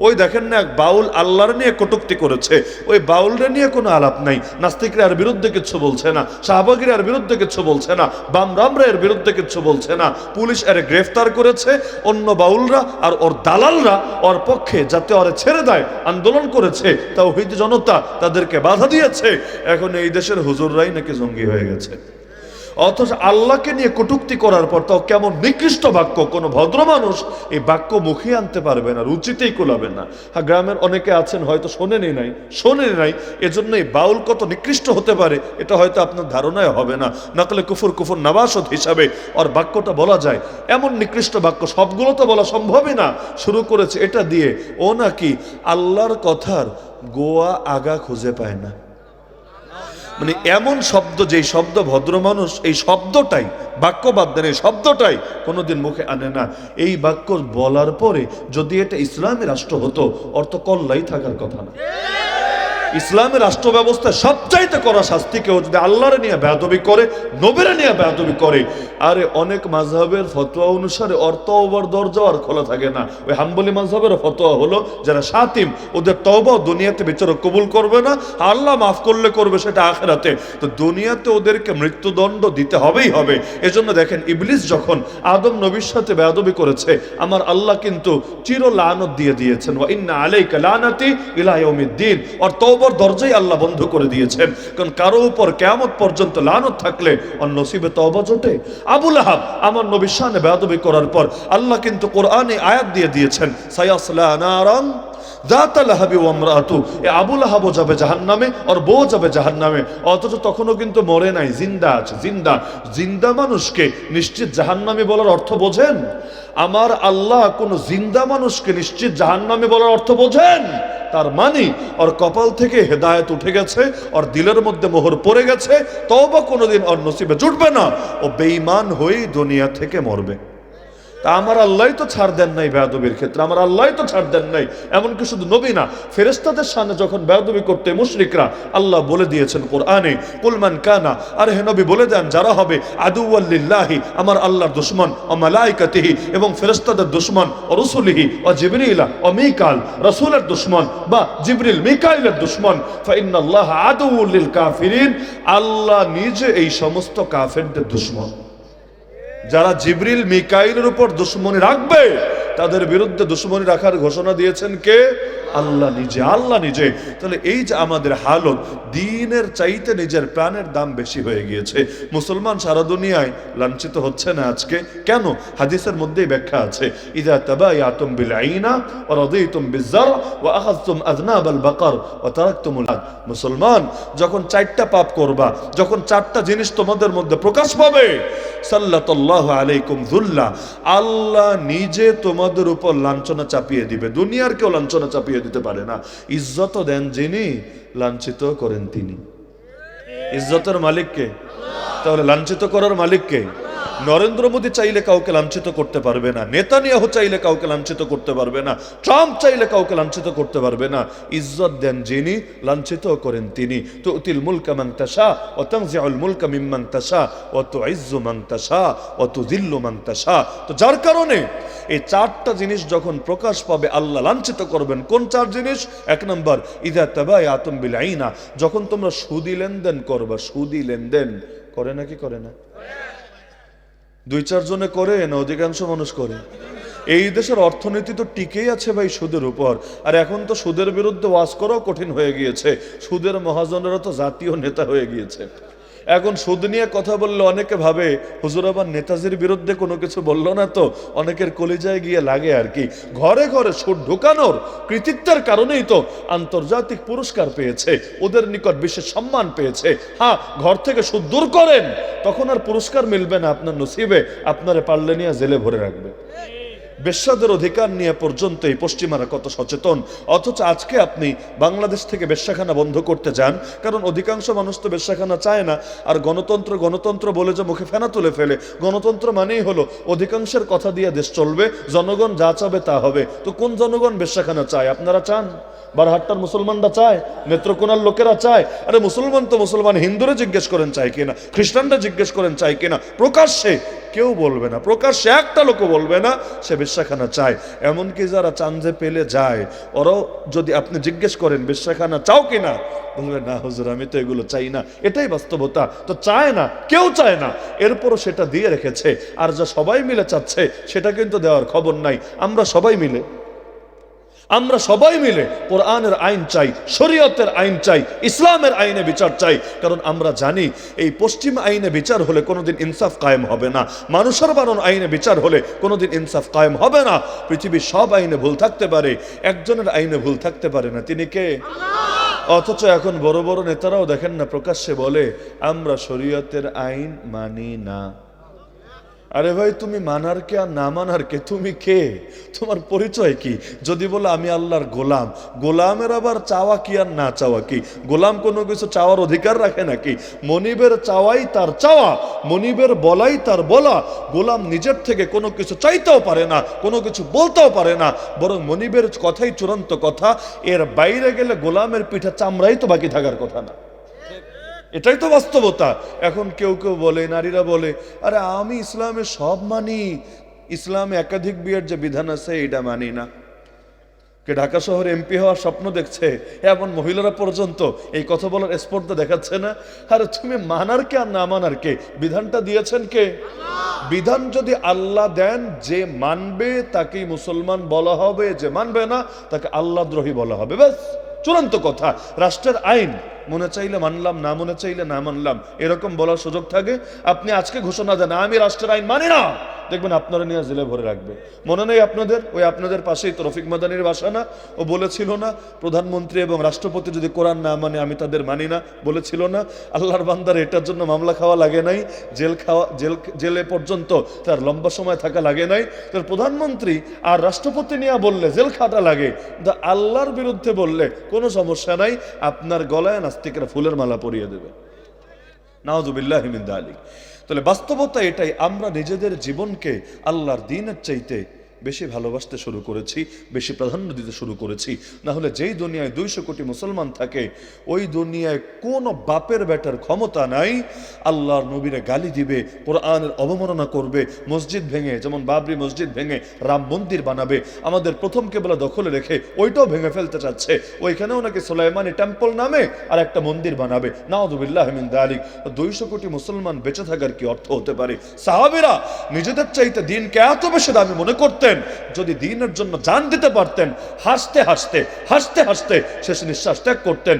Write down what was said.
ওই দেখেন না এক বাউল আল্লাহর নিয়ে কটুক্তি করেছে। ওই বাউলরে নিয়ে কোনো আলাপ নাই। নাস্তিকরা এর বিরুদ্ধে কিছু বলছে না। শাহবাগিরা এর বিরুদ্ধে কিছু বলছে না। বামরামরা এর বিরুদ্ধে কিছু বলছে না। পুলিশ এর গ্রেফতার করেছে। অন্য বাউলরা আর ওর দালালরা ওর পক্ষে যাতে ওরে ছেড়ে দেয়, আন্দোলন করেছে। তা তাওহিদ জনতা তাদেরকে বাধা দিয়েছে। এখন এই দেশের হুজুররাই নাকি জঙ্গি হয়ে গেছে। অথচ আল্লাহকে নিয়ে কটুক্তি করার পর তাও কেমন নিকৃষ্ট বাক্য, কোনো ভদ্র মানুষ এই বাক্য মুখে আনতে পারবে না, রুচিতেই কোলাবে না। হ্যাঁ গ্রামের অনেকে আছেন হয়তো শোনেনি নাই শোনেনি নাই, এজন্য এই বাউল কত নিকৃষ্ট হতে পারে, এটা হয়তো আপনার ধারণায় হবে না। নকলে কুফুর কুফুর নবাসত হিসাবে ওর বাক্যটা বলা যায়। এমন নিকৃষ্ট বাক্য সবগুলো তো বলা সম্ভবই না। শুরু করেছে এটা দিয়ে, ও নাকি আল্লাহর কথার গোয়া আগা খুঁজে পায় না। মানে এমন শব্দ, যেই শব্দ ভদ্র মানুষ, এই শব্দটাই বাক্য বাদ দেন এই শব্দটাই কোনোদিন মুখে আনে না। এই বাক্য বলার পরে যদি এটা ইসলামী রাষ্ট্র হতো, অর্থ কল্লাই থাকার কথা না। ইসলামের রাষ্ট্র ব্যবস্থা সবচাইতে করা শাস্তি কেউ যদি আল্লাহরে নিয়ে বেয়াদবি করে, নবীরে নিয়ে বেয়াদবি করে, আরে অনেক মাঝহের ফতোয়া অনুসারে অর্থ ওভার দরজা আর খোলা থাকে না। ওই হাম্বলি মাঝহের ফতোয়া হলো, যারা সাতিম, ওদের তওবাও দুনিয়াতে বিচারক কবুল করবে না, আল্লাহ মাফ করলে করবে সেটা আখেরাতে। তো দুনিয়াতে ওদেরকে মৃত্যুদণ্ড দিতে হবেই হবে। এজন্য দেখেন ইবলিস যখন আদম নবীর সাথে বেয়াদবি করেছে, আমার আল্লাহ কিন্তু চির লানত দিয়ে দিয়েছেন। ওয়া ইন্না আলাইকা লানাতি ইলা ইয়াউমিদ্দিন। আর তওবার দরজাই আল্লাহ বন্ধ করে দিয়েছেন কারণ কারও উপর কিয়ামত পর্যন্ত লানত থাকলে অন নসিবে তওবা জোটে। আবুল আহাব আমার নবীর শানে বেয়াদবি করার পর আল্লাহ কিন্তু কোরআনে আয়াত দিয়ে দিয়েছেন, সায়াসলা যাবে যাবে অথচ তখনও কিন্তু মরে নাই, জিন্দা আছে, জিন্দা। জিন্দা মানুষকে নিশ্চিত বলার অর্থ বোঝেন? আমার আল্লাহ কোন জিন্দা মানুষকে নিশ্চিত জাহান্নামে বলার অর্থ বোঝেন? তার মানি, ওর কপাল থেকে হেদায়ত উঠে গেছে, ওর দিলের মধ্যে মোহর পড়ে গেছে তবা কোনোদিন ওর নসিবে জুটবে না। ও বেঈমান হয়েই দুনিয়া থেকে মরবে। তা আমার আল্লাহ তো ছাড় দেন নাই বেয়াদবির ক্ষেত্রে, আমার আল্লাহ তো ছাড় দেন নাই, এমনকি শুধু নবী না ফেরেস্তাদের সামনে যখন বেয়াদবি করতে মুশরিকরা আল্লাহ বলে দিয়েছেন কোরআনে কুলমান কানা, আর হে নবী বলে দেন, যারা হবে আদুয়াল্লিল্লাহি আমার আল্লাহর দুশ্মন, ও মালাইকাতিহি, এবং ফেরেস্তাদের দুশ্মন, ও রসুলিহি, ও জিবরিলা ও মিকাল রসুলের দুশ্মন, বা জিবরিল মিকাইলের দুশ্মন, ফাইন্নাল্লাহ আদুউল কাফিরিন, আল্লাহ নিজে এই সমস্ত কাফেরদের দুশ্মন। যারা জিবরিল মিকাইলের উপর দুশ্মনী রাখবে তাদের বিরুদ্ধে দুশ্মনী রাখার ঘোষণা দিয়েছেন কে? আল্লাহ নিজে আল্লাহ নিজে। তাহলে এই যে আমাদের হালত, দিনের চাইতে নিজের প্রাণের দাম বেশি হয়ে গিয়েছে। মুসলমান সারা দুনিয়ায় লাঞ্ছিত হচ্ছে না আজকে। কেন? হাদিসের মধ্যেই ব্যাখ্যা আছে, ইদা তাবায়াতুম বিল আইনা ওয়া রাদিতুম বিজার ওয়া আখাযতুম আযনাবাল বাকর ওয়া তারাকতুমুল মুসলমান, যখন চারটা পাপ করবা, যখন চারটা জিনিস তোমাদের মধ্যে প্রকাশ পাবে সাল্লাতাল্লাহু আলাইকুম যুল্লা, আল্লাহ নিজে তোমাদের উপর লাঞ্ছনা চাপিয়ে দিবে। দুনিয়ার কেউ লাঞ্ছনা চাপিয়ে দিতে পারে না। ইজ্জত দেন যিনি, লাঞ্ছিত করেন তিনি। ইজ্জতের মালিককে? তাহলে লাঞ্ছিত করার মালিককে? নরেন্দ্র মোদী চাইলে কাউকে লাঞ্ছিত করতে পারবে না, নেতানিয়াহু চাইলে কাউকে লাঞ্ছিত করতে পারবে না, ট্রাম্প চাইলে কাউকে লাঞ্ছিত করতে পারবে না, ইজ্জত দেন যিনি, লাঞ্ছিত করেন তিনি। তো উতিল মুলকা তাশা ও তানজিউল মুলকা মিম্মান তাশা ও তো ইজ্জু তাশা ও তো তাশা। তো যার কারণে এই চারটা জিনিস যখন প্রকাশ পাবে, আল্লাহ লাঞ্ছিত করবেন। কোন চার জিনিস? এক নম্বর, ইদা তাবাই আতম বিল আইনা, যখন তোমরা সুদি লেনদেন করবা, সুদি লেনদেন, করে নাকি করে না? দুই চারজনে করে, না অধিকাংশ মানুষ করে। এই দেশের অর্থনীতি তো টিকেই আছে ভাই সুদের উপর। আর এখন তো সুদের বিরুদ্ধে ওয়াজ করাও কঠিন হয়ে গিয়েছে। সুদের মহাজনেরা তো জাতীয় নেতা হয়ে গিয়েছে। এখন সুদ নিয়ে কথা বললে অনেকে ভাবে, হুজুর আবার নেতাজির বিরুদ্ধে কোনো কিছু বলল না তো? অনেকের কলিজায় গিয়ে লাগে আর কি। ঘরে ঘরে সুদ ঢুকানোর কৃতিত্বের কারণেই তো আন্তর্জাতিক পুরস্কার পেয়েছে, ওদের নিকট বিশেষ সম্মান পেয়েছে। হ্যাঁ ঘর থেকে সুদ দূর করেন, তখন আর পুরস্কার মিলবে না আপনার নসিবে, আপনারে পারলে নিয়ে জেলে ভরে রাখবে। বেশ্যাদের অধিকার নিয়ে পর্যন্ত এই পশ্চিমারা কত সচেতন। অথচ আজকে আপনি বাংলাদেশ থেকে বেশ্যাখানা বন্ধ করতে যান, কারণ অধিকাংশ মানুষ তো বেশ্যাখানা চায় না। আর গণতন্ত্র গণতন্ত্র বলে যে মুখে ফেনা তুলে ফেলে, গণতন্ত্র মানেই হলো অধিকাংশের কথা দিয়ে দেশ চলবে, জনগণ যা চাবে তা হবে। তো কোন জনগণ বেশ্যাখানা চায়, আপনারা চান? বারহাট্টার মুসলমানরা চায়? নেত্রকোনার লোকেরা চায়? আরে মুসলমান তো মুসলমান, হিন্দুরা জিজ্ঞেস করেন চায় কিনা? খ্রিস্টানরা জিজ্ঞেস করেন চায় কিনা? প্রকাশ্যে কেউ বলবে না। প্রকাশ্যে একটা লোকও বলবে না, সে বিশ্বাখানা চায়। এমনকি যারা চান্দে পেলে যায়, ওরাও যদি আপনি জিজ্ঞেস করেন, বিশ্বাখানা চাও কি না? বলবে, না হুজুর, আমি তো এগুলো চাই না। এটাই বাস্তবতা। তো চায় না, কেউ চায় না। এরপরও সেটা দিয়ে রেখেছে। আর যা সবাই মিলে চাচ্ছে, সেটা কিন্তু দেওয়ার খবর নাই। আমরা সবাই মিলে আমরা সবাই মিলে কোরআনের আইন চাই, শরীয়তের আইন চাই, ইসলামের আইনে বিচার চাই। কারণ আমরা জানি এই পশ্চিম আইনে বিচার হলে কোনোদিন ইনসাফ কায়েম হবে না। মানুষের বানন আইনে বিচার হলে কোনোদিন ইনসাফ কায়েম হবে না। পৃথিবীর সব আইনে ভুল থাকতে পারে, একজনের আইনে ভুল থাকতে পারে না। তিনি কে? অথচ এখন বড় বড় নেতারাও দেখেন না, প্রকাশ্যে বলে, আমরা শরীয়তের আইন মানি না। আরে ভাই, তুমি মানার কে আর না মানার কে? তুমি কে? তোমার পরিচয় কি? যদি বলো আমি আল্লাহর গোলাম। গোলামের আবার চাওয়া কি আর না চাওয়া কি? গোলাম কোনো কিছু চাওয়ার অধিকার রাখে নাকি? মনিবের চাওয়াই তার চাওয়া, মনিবের বলাই তার বলা। গোলাম নিজের থেকে কোনো কিছু চাইতেও পারে না, কোনো কিছু বলতেও পারে না। বরং মনিবের কথাই চূড়ান্ত কথা। এর বাইরে গেলে গোলামের পিঠা চামড়াই তো বাকি থাকার কথা না। এটাই তো বাস্তবতা। এখন কেউ কেউ বলে, নারীরা বলে, আরে আমি ইসলামে সব মানি। ইসলামে একাধিক বিয়ের যে বিধান আছে এটা মানি না। কে ঢাকা শহরে এমপি হওয়ার স্বপ্ন দেখছে এমন মহিলারা পর্যন্ত এই কথা বলার স্পর্ধা দেখাচ্ছে না। আর তুমি মানার কে আর না মানার কে? বিধানটা দিয়েছেন কে? বিধান যদি আল্লাহ দেন, যে মানবে, তাকেই মুসলমান বলা হবে। যে মানবে না, তাকে আল্লাহ দ্রোহী বলা হবে। ব্যাস, চূড়ান্ত কথা। রাষ্ট্রের আইন মনে চাইলে মানলাম, না মনে চাইলে না মানলাম, এরকম বলার সুযোগ থাকে। আপনি আজকে ঘোষণা দেন, আমি রাষ্ট্রের আইন মানি না। দেখবেন আপনারা নিয়ে জেলে ভরে রাখবে। মনে নেই আপনাদের? ওই আপনাদের পাশেই তো রফিক মাদানির বাসা না? ও বলেছিল না, প্রধানমন্ত্রী এবং রাষ্ট্রপতি যদি কোরআন না মানে আমি তাদের মানি না। বলেছিল না, আল্লাহর বান্দার এটার জন্য মামলা খাওয়া লাগে নাই, জেল খাওয়া, জেল, জেলে পর্যন্ত তার লম্বা সময় থাকা লাগে নাই। তার প্রধানমন্ত্রী আর রাষ্ট্রপতি নিয়ে বললে, জেল খাটা লাগে। কিন্তু আল্লাহর বিরুদ্ধে বললে কোনো সমস্যা নাই, আপনার গলায় নাস্তিকরা ফুলের মালা পরিয়ে দেবে। নাওজুবিল্লাহ হিমিন্দা আলী তাহলে বাস্তবতা এটাই আমরা নিজেদের জীবনকে আল্লাহর দিনের চাইতে বেশি ভালোবাসতে শুরু করেছি, বেশি প্রাধান্য দিতে শুরু করেছি। না হলে যেই দুনিয়ায় দুইশো কোটি মুসলমান থাকে, ওই দুনিয়ায় কোনো বাপের বেটার ক্ষমতা নাই। আল্লাহর নবীরে গালি দিবে, কোরআনের অবমাননা করবে, মসজিদ ভেঙে, যেমন বাবরি মসজিদ ভেঙে রাম মন্দির বানাবে, আমাদের প্রথম কেবলা দখলে রেখে ওইটাও ভেঙে ফেলতে চাচ্ছে। ওইখানেও নাকি সোলাইমানি টেম্পল নামে আর একটা মন্দির বানাবে। নাওদুবিল্লাহ দালিক। দুইশো কোটি মুসলমান বেঁচে থাকার কি অর্থ হতে পারে? সাহাবিরা নিজেদের চাইতে দিনকে এত বেশি দামি মনে করতেন, যদি দিনের জন্য জান দিতে পারতেন, হাসতে হাসতে হাসতে হাসতে শেষ নিঃশ্বাস ত্যাগ করতেন।